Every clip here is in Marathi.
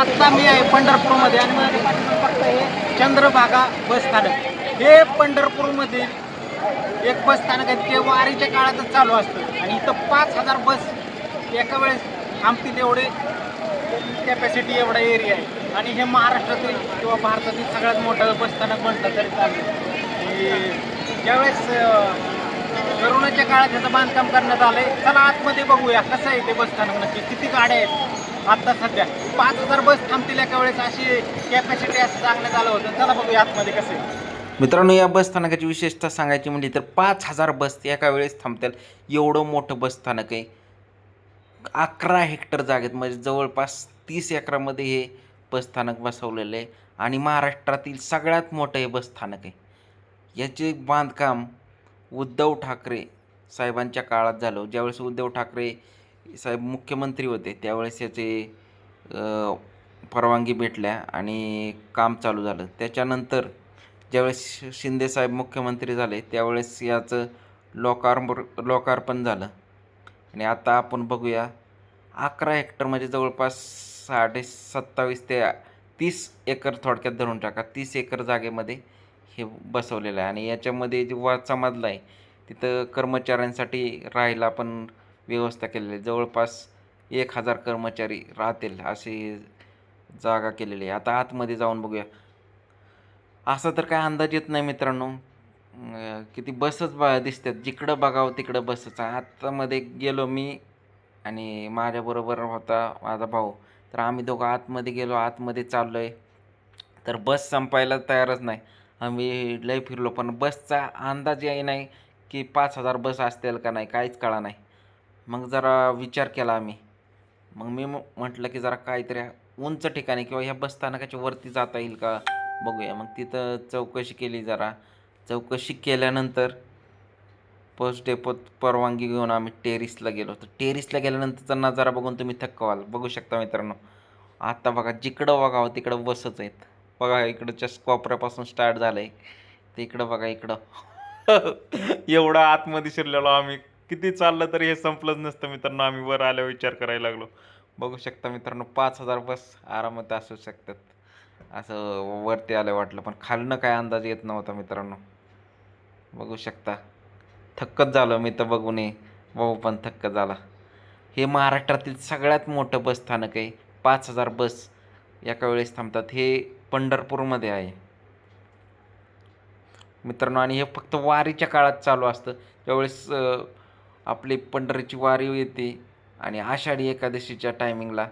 आत्ता मी आहे पंढरपूरमध्ये आणि माझ्या पाठीमागे हे चंद्रभागा बस स्थानक. हे पंढरपूरमधील एक बस स्थानक आहे ते वारीच्या काळातच चालू असतं. आणि इथं पाच हजार बस एका वेळेस थांबतील एवढे. कॅपॅसिटी एवढा एरिया आहे. आणि हे महाराष्ट्रातील किंवा भारतातील सगळ्यात मोठं बस स्थानक म्हटलं तरी चालेल. ज्यावेळेस करोनाच्या काळात ह्याचं बांधकाम करण्यात आलंय. चला आतमध्ये बघूया. कसं आहे ते बस स्थानक नक्की? किती गाड्या आहेत? आता सध्या पाच हजार बस थांबतील एका वेळेस. अशी कॅपॅसिटी असं सांगण्यात आलं होतं. चला बघूया आतमध्ये कसं आहे. मित्रांनो या बस स्थानकाची विशेषता सांगायची म्हणली तर पाच हजार बस एका वेळेस थांबतील. एवढं मोठं बस स्थानक आहे. अकरा हेक्टर जागेत म्हणजे जवळपास तीस एकरामध्ये हे बसस्थानक बसवलेलं आहे. आणि महाराष्ट्रातील सगळ्यात मोठं हे बसस्थानक आहे. याचे बांधकाम उद्धव ठाकरे साहेबांच्या काळात झालं. ज्यावेळेस उद्धव ठाकरे साहेब मुख्यमंत्री होते त्यावेळेस याचे परवानगी भेटल्या आणि काम चालू झालं. त्याच्यानंतर ज्यावेळेस शिंदे साहेब मुख्यमंत्री झाले त्यावेळेस याचं लोकार्प लोकार्पण झालं. आणि आता आपण बघूया अकरा हेक्टर म्हणजे जवळपास साडे सत्तावीस ते तीस एकर थोडक्यात धरून टाका. तीस एकर जागेमध्ये हे बसवलेलं आहे. आणि याच्यामध्ये जे वाद समाजला आहे तिथं कर्मचाऱ्यांसाठी राहायला पण व्यवस्था केलेली आहे. जवळपास एक हजार कर्मचारी राहतील अशी जागा केलेली आहे. आता आतमध्ये जाऊन बघूया. असा तर काय अंदाज येत नाही मित्रांनो. किती बसच बा दिसतात. जिकडं बघावं तिकडं बसच आहे. आतमध्ये गेलो मी आणि माझ्याबरोबर होता माझा भाऊ. तर आम्ही दोघं आतमध्ये गेलो. आतमध्ये चाललो आहे तर बस संपायला तयारच नाही. आम्ही लय फिरलो पण बसचा अंदाज याही नाही की पाच हजार बस असतील का नाही काहीच कळा नाही. मग जरा विचार केला आम्ही. मग मी म- म्हटलं की जरा काहीतरी उंच ठिकाणी किंवा ह्या बसस्थानकाच्या वरती जाता येईल का बघूया. मग तिथं चौकशी केली जरा. चौकशी केल्यानंतर बस डेपोत परवानगी घेऊन आम्ही टेरिसला गेलो. तर टेरिसला गेल्यानंतरचा नजारा बघून तुम्ही थक्क व्हाल. बघू शकता मित्रांनो. आता बघा जिकडं बघावं तिकडं बसच आहेत. बघा इकडच्या कोपऱ्यापासून स्टार्ट झालं आहे ते इकडं बघा इकडं. एवढं आतमध्ये शिरलेलो आम्ही. किती चाललं तरी हे संपलंच नसतं मित्रांनो. आम्ही वर आल्यावर विचार करायला लागलो. बघू शकता मित्रांनो पाच हजार बस आरामात असू शकतात. असं वरती आलं वाटलं पण खालनं काय अंदाज येत नव्हता मित्रांनो. बघू शकता. थक्कच झालं मी तर बघून नये भाऊ पण थक्क झाला. हे महाराष्ट्रातील सगळ्यात मोठं बस स्थानक आहे. पाच हजार बस. एका वेळेस थांबतात. हे पंढरपूरमध्ये आहे. मित्रांनो आणि हे फक्त वारीच्या काळात चालू असतं. त्यावेळेस आपली पंढरीची वारी येते आणि आषाढी एकादशीच्या टायमिंगला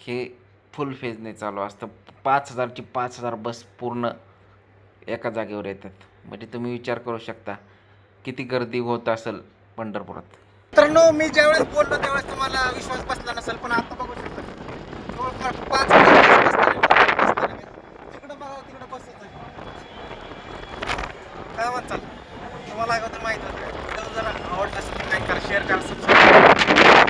हे फुल फेजने चालू असतं. पाच हजारची पाच हजार बस पूर्ण एका जागेवर येतात. म्हणजे तुम्ही विचार करू शकता किती गर्दी होत असेल पंढरपुरात. मित्रांनो मी ज्यावेळेस बोललो त्यावेळेस तुम्हाला विश्वास बसला नसेल पण आता बघू शकता. जवळपास पाच काय म्हणताल तुम्हाला अगोदर माहीत होतं. जर आवडलं असेल लाईक करा शेअर करा सबस्क्राईब